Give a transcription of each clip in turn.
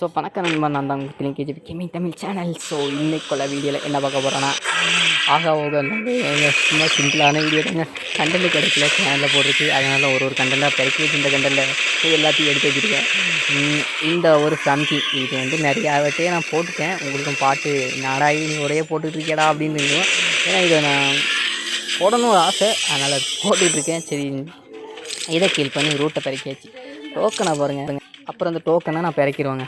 So வணக்கம் நண்பா நான் தான் உங்களுக்கு KGB gaming Tamil channel so இன்னைக்குள்ள வீடியோவில் என்ன பார்க்க போகிறேன்னா ஆகா ஓக சும்மா சிம்பிளான வீடியோ தாங்க. கண்டென்ட் கிடைக்கல சேனலில் போடுறதுக்கு அதனால் ஒரு ஒரு கண்டென்ட்டாக பிறக்கி வச்சு இந்த கண்டென்ட்டில் எல்லாத்தையும் எடுத்து வச்சுருக்கேன். இந்த ஒரு சம்திங் இது வந்து நிறையாவட்டே நான் போட்டுட்டேன். உங்களுக்கும் பாட்டு நாடாகி நீ ஒரே போட்டுட்டு அப்படின்னு ஏன்னா இதை நான் போடணும் ஒரு ஆசை. அதனால் போட்டுட்ருக்கேன் சரி இதை கீழ் பண்ணி ரூட்டை பிறக்கியாச்சு டோக்கனை பாருங்கள் அப்புறம் அந்த டோக்கனை நான் பிறக்கிடுவாங்க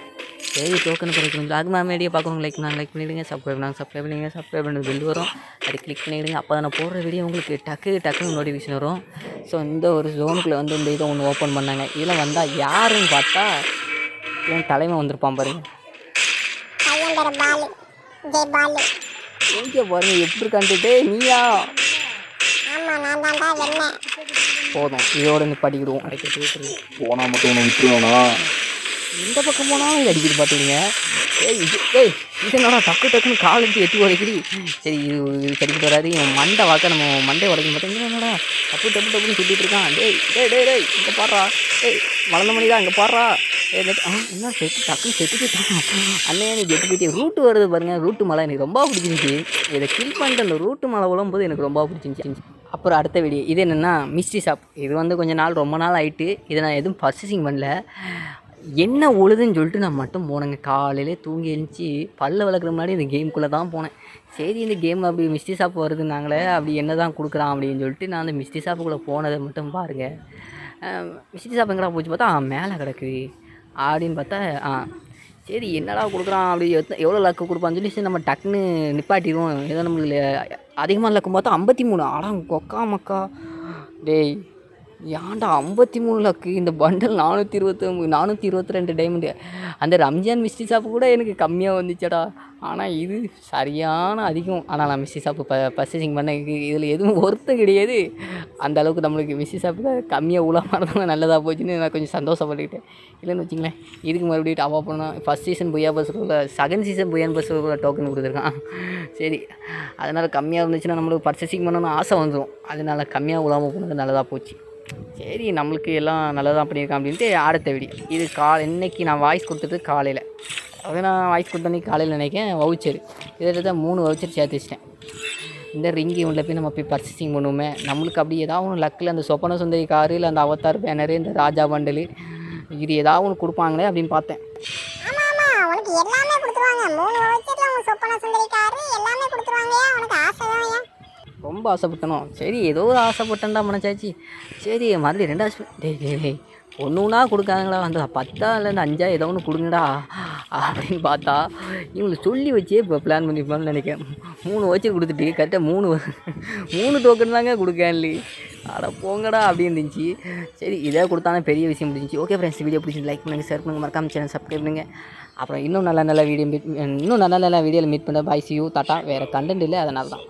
சரி டோக்கனை பிறக்கணும் அது மாதிரி வீடியோ பார்க்கணும் லைக் நான் லைக் பண்ணிவிடுங்க சப்ஸ்கிரைப் நான் சப்ஸ்கிரைப் பண்ணிடுங்க சப்ஸ்கிரைப் பண்ணி பில் வரும். அது கிளிக் பண்ணிவிடுங்க அப்போ தான் நான் போடுற வீடியோ உங்களுக்கு டக்கு டக்குன்னு நோட்டிஃபிகேஷன் வரும். ஸோ இந்த ஒரு ஜோனுக்குள்ளே வந்து இந்த இதை ஒன்று ஓப்பன் பண்ணாங்க. இதில் வந்தால் யாருன்னு பார்த்தா என் தலைமை வந்திருப்பான் பாருங்க. பையன் பேரு பாலு. ஜெய் பாலு. எங்கே பாருங்க எப்படி இருக்கான்ட்டு. நீயா? ஆமா நான் தான்டா வெண்ணேன் போதும் இதோட நிப்பாட்டிக்கிடுவோம். போனா மட்டும் உன்னை விட்டுருவானா? எந்த பக்கம் போனாலும் இது அடிக்கிட்டு பார்த்துக்கிங்க ஏய் இது ஏய் இது என்னடா டக்கு டக்குன்னு கால் எடுத்து எட்டி உடைக்கிறி சரி இது இது சரிக்கிட்டு வராது. இவன் மண்டை வாக்க நம்ம மண்டை உடைக்கணும் பார்த்தீங்கன்னா என்னடா டப்பு டப்பு டப்புன்னு சுட்டிட்டு இருக்கான். டேய் டேய் டேய் டேய் இங்கே பாடுறா. ஏய் வளர்ந்த மணி தான் இங்கே பாடுறா. நெட் ஆ என்ன செட்டு டக்குன்னு செட்டு போயிட்டான். அண்ணையா எனக்கு கெட்டு போயிட்டு ரூட்டு வருது பாருங்கள் ரூட்டு மலை எனக்கு ரொம்ப பிடிச்சிருந்துச்சி. இதை கில் பண்ணிட்டு அந்த ரூட்டு மலை விழும்போது எனக்கு ரொம்ப பிடிச்சிருந்துச்சி. அப்புறம் அடுத்த வீடியோ இது என்னென்னா மிஸ்ட்ரி ஷாப் இது வந்து கொஞ்சம் நாள் ரொம்ப நாள் ஆகிட்டு இதை நான் எதுவும் பர்ச்சேசிங் பண்ணல. என்ன உழுதுன்னு சொல்லிட்டு நான் மட்டும் போனேங்க. காலையிலே தூங்கி எழுந்துச்சி பல்ல விளக்குற முன்னாடி இந்த கேம்குள்ளே தான் போனேன். சரி இந்த கேம் அப்படி மிஸ்டி ஷாப் வருதுனாங்களே அப்படி என்ன தான் கொடுக்குறான் அப்படின்னு சொல்லிட்டு நான் அந்த மிஸ்டி ஷாப்புக்குள்ளே போனதை மட்டும் பாருங்கள் மிஸ்டி ஷாப் எங்கடா போச்சு பார்த்தா மேலே கிடக்குது அப்படின்னு பார்த்தா ஆ சரி என்னடா கொடுக்குறான் அப்படி எவ்வளோ லக்கு கொடுப்பான்னு சொல்லி சரி நம்ம டக்குன்னு நிப்பாட்டிடுவோம். ஏதோ நம்மளுக்கு அதிகமாக லக்கு பார்த்தா ஐம்பத்தி மூணு. ஆடா கொக்கா மக்கா. டேய் ஏன்டா ஐம்பத்தி மூணு லக்கு இந்த பண்டல் நானூற்றி இருபத்தி நானூற்றி இருபத்தி ரெண்டு டைமண்டு அந்த ரம்ஜான் மிஸ்டி ஷாப்பு கூட எனக்கு கம்மியாக வந்துச்சடா. ஆனால் இது சரியான அதிகம். ஆனால் நான் மிஸ்டி ஷாப்பு ப பர்ச்சேசிங் பண்ண இதில் எதுவும் ஒருத்தம் கிடையாது. அந்த அளவுக்கு நம்மளுக்கு மிஸ்டி ஷாப்பில் கம்மியாக உலமானதான் நல்லதாக போச்சுன்னு நான் கொஞ்சம் சந்தோஷப்பட்டுக்கிட்டேன். இல்லைன்னு வச்சுங்களேன் இதுக்கு மறுபடியும் டாப் அப் பண்ணால் ஃபஸ்ட் சீசன் புயா பஸ்ஸுக்குள்ள செகண்ட் சீசன் புயான் பஸ்ஸுக்குள்ள டோக்கன் கொடுத்துருக்கான். சரி. அதனால் கம்மியாக இருந்துச்சுன்னா நம்மளுக்கு பர்ச்சேசிங் பண்ணணும்னு ஆசை வந்துடும் அதனால் கம்மியாக உலாமல் போனது நல்லதாக போச்சு. சரி நம்மளுக்கு எல்லாம் நல்லதாக பண்ணியிருக்கான் அப்படின்ட்டு அடுத்த விடி. இது காலை இன்னைக்கு நான் வாய்ஸ் கொடுத்துட்டு காலையில். அதை நான் வாய்ஸ் கொடுத்தனே காலையில் நினைக்கிறேன் வவுச்சர். இதில் தான் மூணு வவுச்சர் சேர்த்து வச்சிட்டேன். இந்த ரிங்கி உள்ள போய் நம்ம போய் பர்ச்சேசிங் பண்ணுவோமே நம்மளுக்கு அப்படி ஏதாவது ஒன்று லக்கில் அந்த சொப்பன சுந்தரி காரு இல்லை அந்த அவத்தார் பேனரு இந்த ராஜா பண்டலு இது ஏதாவது ஒன்று கொடுப்பாங்களே அப்படின்னு பார்த்தேன். எல்லாமே கொடுத்துருவாங்க. மூணு வச்சுட்டு சொப்பன சுந்தரி காரு எல்லாமே கொடுத்துருவாங்கயா உனக்கு ஆசை தான் ரொம்ப ஆசைப்பட்டனோ சரி ஏதோ ஒரு ஆசைப்பட்டேன்டா மனசாச்சு சரி மறுபடியும் ரெண்டாவது டேய் டேய் ஒன்று ஒன்றா கொடுக்காங்களா அந்த பத்தா இல்லை அஞ்சா ஏதோ ஒன்று கொடுங்கடா. அப்படின்னு பார்த்தா இவங்களை சொல்லி வச்சே இப்போ பிளான் பண்ணிப்பான்னு நினைக்கிறேன். மூணு வச்சு கொடுத்துட்டு கரெக்டாக மூணு மூணு டோக்கன் தாங்க கொடுக்கேன்லி அட போங்கடா அப்படின்னு இருந்துச்சு. சரி இதே கொடுத்தானே பெரிய விஷயம் முடிஞ்சிச்சு. ஓகே ஃப்ரெண்ட்ஸ் வீடியோ பிடிச்சி லைக் பண்ணுங்கள் ஷேர் பண்ணுங்கள் மறக்காம சேனல் சப்ஸ்கிரைப் பண்ணுங்கள் அப்புறம் இன்னும் நல்ல நல்ல வீடியோ மீட் இன்னும் நல்ல நல்ல வீடியோவில் மீட் பண்ண பாய் சி யூ வேறு கண்டென்ட் இல்லை அதனால தான்